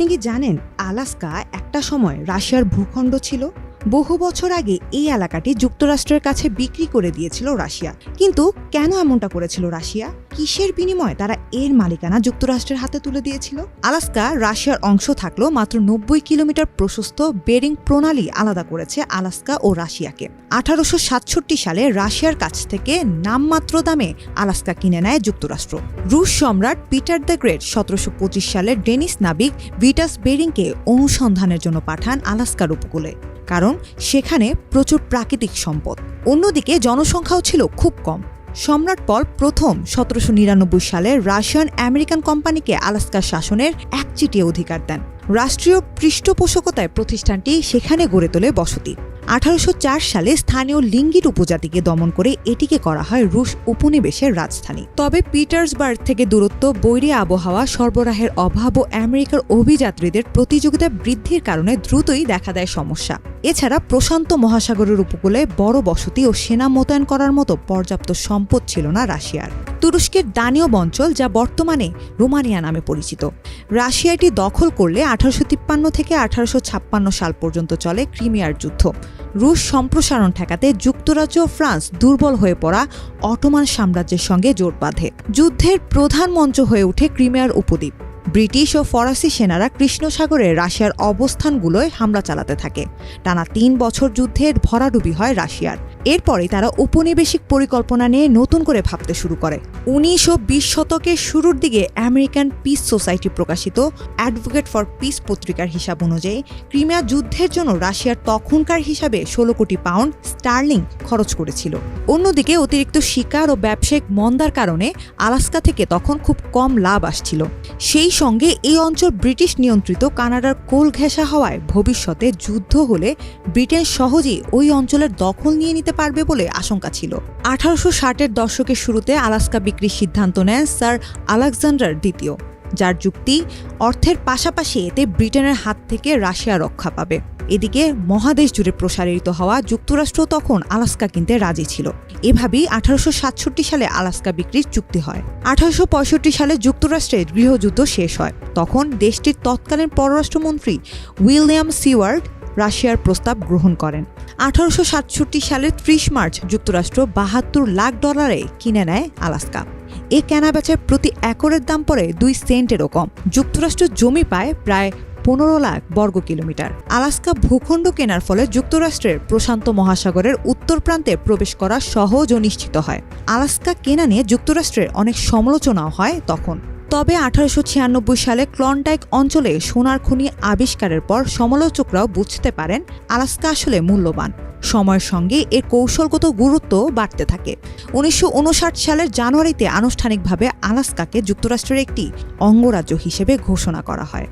আপনি কি জানেন আলাস্কা একটা সময় রাশিয়ার ভূখণ্ড ছিল? বহু বছর আগে এই এলাকাটি যুক্তরাষ্ট্রের কাছে বিক্রি করে দিয়েছিল রাশিয়া। কিন্তু কেন এমনটা করেছিল রাশিয়া? কিসের বিনিময়ে তারা এর মালিকানা যুক্তরাষ্ট্রের হাতে তুলে দিয়েছিল। আলাস্কা, রাশিয়ার অংশ থাকলেও মাত্র নব্বই কিলোমিটার প্রশস্ত বেরিং প্রণালী আলাদা করেছে আলাস্কা ও রাশিয়াকে। আঠারোশো সাতষট্টি সালে রাশিয়ার কাছ থেকে নামমাত্র দামে আলাস্কা কিনে নেয় যুক্তরাষ্ট্র। রুশ সম্রাট পিটার দ্য গ্রেট সতেরোশো পঁচিশ সালে ডেনিস নাবিক ভিটাস বেরিংকে অনুসন্ধানের জন্য পাঠান আলাস্কার উপকূলে, কারণ সেখানে প্রচুর প্রাকৃতিক সম্পদ। অন্যদিকে জনসংখ্যাও ছিল খুব কম। সম্রাট পল প্রথম সতেরোশো নিরানব্বই সালে রাশিয়ান আমেরিকান কোম্পানিকে আলাস্কার শাসনের একচিটিয়া অধিকার দেন। রাষ্ট্রীয় পৃষ্ঠপোষকতায় প্রতিষ্ঠানটি সেখানে গড়ে তোলে বসতি। আঠারোশো চার সালে স্থানীয় লিঙ্গিট উপজাতিকে দমন করে এটিকে করা হয় রুশ উপনিবেশের রাজধানী। তবে পিটার্সবার্গ থেকে দূরত্ব, বৈরী আবহাওয়া, সরবরাহের অভাব ও আমেরিকার অভিযাত্রীদের প্রতিযোগিতা বৃদ্ধির কারণে দ্রুতই দেখা দেয় সমস্যা। এছাড়া প্রশান্ত মহাসাগরের উপকূলে বড় বসতি ও সেনা মোতায়েন করার মতো পর্যাপ্ত সম্পদ ছিল না রাশিয়ার। তুরস্কের দানীয় অঞ্চল, যা বর্তমানে রোমানিয়া নামে পরিচিত। রাশিয়া এটি দখল করলে আঠারোশো তিপ্পান্ন থেকে আঠারোশো ছাপ্পান্ন সাল পর্যন্ত চলে ক্রিমিয়ার যুদ্ধ। রুশ সম্প্রসারণ ঠেকাতে যুক্তরাজ্য ও ফ্রান্স দুর্বল হয়ে পড়া অটোমান সাম্রাজ্যের সঙ্গে জোট বাঁধে। যুদ্ধের প্রধান মঞ্চ হয়ে ওঠে ক্রিমিয়ার উপদ্বীপ। ব্রিটিশ ও ফরাসি সেনারা কৃষ্ণ সাগরে রাশিয়ার অবস্থানগুলোয় হামলা চালাতে থাকে। টানা তিন বছর যুদ্ধের ভরাডুবি হয় রাশিয়ার। এরপরে তারা উপনিবেশিক পরিকল্পনা নিয়ে নতুন করে ভাবতে শুরু করে। উনিশ ও বিশ শতকের শুরুর দিকে আমেরিকান পিস সোসাইটি প্রকাশিত অ্যাডভোকেট ফর পিস পত্রিকার হিসাব অনুযায়ী ক্রিমিয়া যুদ্ধের জন্য রাশিয়ার তখনকার হিসাবে ষোলো কোটি পাউন্ড স্টার্লিং খরচ করেছিল। অন্যদিকে অতিরিক্ত শিকার ও ব্যবসায়িক মন্দার কারণে আলাস্কা থেকে তখন খুব কম লাভ আসছিল। সেই সঙ্গে এই অঞ্চল ব্রিটিশ নিয়ন্ত্রিত কানাডার কোল ঘেঁষা হওয়ায় ভবিষ্যতে যুদ্ধ হলে ব্রিটেন সহজেই ওই অঞ্চলের দখল নিয়ে নিতে পারবে বলে আশঙ্কা ছিল। আঠারোশো ষাটের দশকের শুরুতে আলাস্কা বিক্রির সিদ্ধান্ত নেন স্যার আলেকজান্ডার দ্বিতীয়, যার যুক্তি, অর্থের পাশাপাশি এতে ব্রিটেনের হাত থেকে রাশিয়া রক্ষা পাবে। এদিকে মহাদেশ জুড়ে প্রসারিত হওয়া যুক্তরাষ্ট্র তখন আলাস্কা কিনতে রাজি ছিল। এভাবেই আঠারোশো সাতষট্টি সালে আলাস্কা বিক্রির চুক্তি হয়। আঠারোশো পঁয়ষট্টি সালে যুক্তরাষ্ট্রের গৃহযুদ্ধ শেষ হয়। তখন দেশটির তৎকালীন পররাষ্ট্রমন্ত্রী উইলিয়াম সিওয়ার্ড রাশিয়ার প্রস্তাব গ্রহণ করেন। আঠারোশো সাতষট্টি সালের ত্রিশ মার্চ যুক্তরাষ্ট্র বাহাত্তর লাখ ডলারে কিনে নেয় আলাস্কা। এ কেনাবেচার প্রতি একরের দাম পড়ে দুই সেন্টেরও কম। যুক্তরাষ্ট্র জমি পায় প্রায় পনেরো লাখ বর্গ কিলোমিটার। আলাস্কা ভূখণ্ড কেনার ফলে যুক্তরাষ্ট্রের প্রশান্ত মহাসাগরের উত্তর প্রান্তে প্রবেশ করা সহজ ও নিশ্চিত হয়। আলাস্কা কেনা নিয়ে যুক্তরাষ্ট্রের অনেক সমালোচনাও হয় তখন। তবে আঠারোশো ছিয়ানব্বই সালে ক্লন্টাইক অঞ্চলে সোনার খনি আবিষ্কারের পর সমালোচকরাও বুঝতে পারেন আলাস্কা আসলে মূল্যবান। সময়ের সঙ্গে এর কৌশলগত গুরুত্ব বাড়তে থাকে। উনিশশো উনষাট সালের জানুয়ারিতে আনুষ্ঠানিকভাবে আলাস্কাকে যুক্তরাষ্ট্রের একটি অঙ্গরাজ্য হিসেবে ঘোষণা করা হয়।